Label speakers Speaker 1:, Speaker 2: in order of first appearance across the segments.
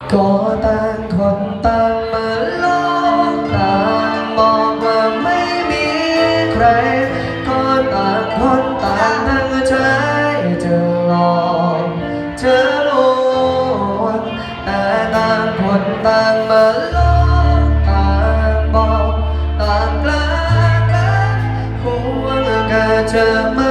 Speaker 1: ก็ต่างคนต่างมาลอกต่างบอกว่าไม่มีใคร ก็ต่างคนต่างตั้งใจจะหลอกจะลวงแต่ต่างคนต่างมาลอกต่างบอกต่างกลากันห่วงก็จะมา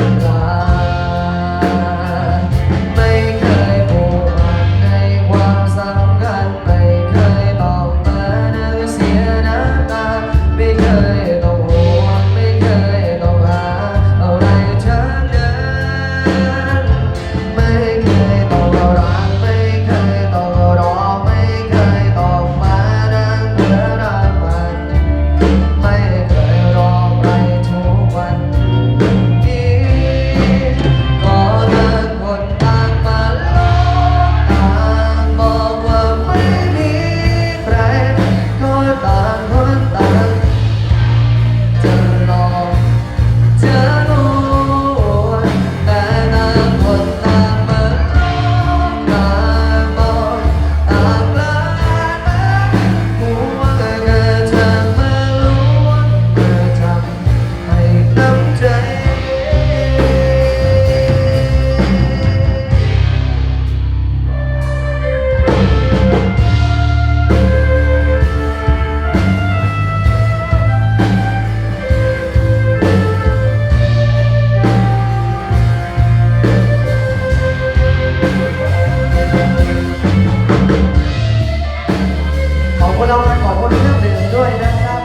Speaker 1: ล อบคุณเครื่องดื่มด้วยนะครับ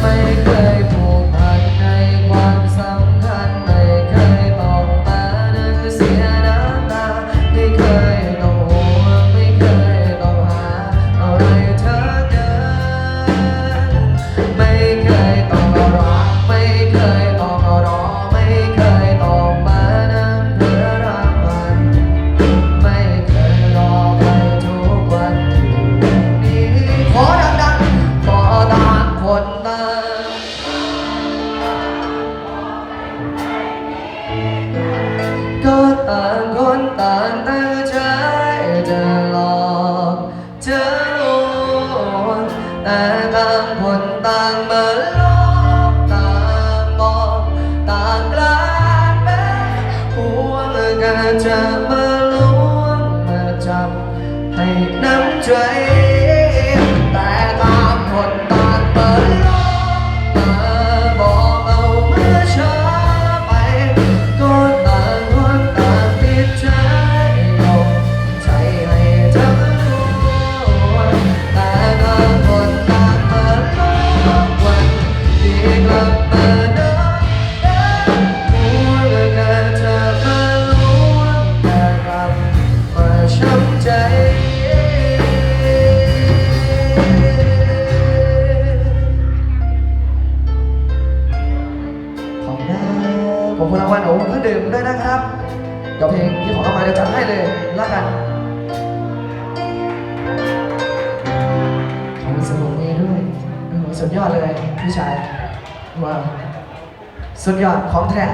Speaker 1: ไม่เคยผูกพันในความสำคัญ ไม่เคยต้องมานั่งเสียน้ำตา ไม่เคยต้องห่วงไม่เคยต้องหาอะไรเธอเดินไม่เคยต้องรัก ไม่เคยต้องรอ ต่างคนต่างตั้งใจจะหลอกจะลวงแต่ต่างคนต่างมาหลอกต่างบอกต่างกลายเป็นห่วงกันจะมาล้วงมาจับให้น้ำใจ ช้ำใจขอบคุณนะขอบคุณรางวัลโอ้เครื่องดื่มด้วยนะครับกับเพลงที่ขอเข้ามาเดี๋ยวจัดให้เลยละกันขอบคุณสมุนนี้ด้วยโอ้โหสุดยอดเลยพี่ชายว้าวสุดยอดของแท้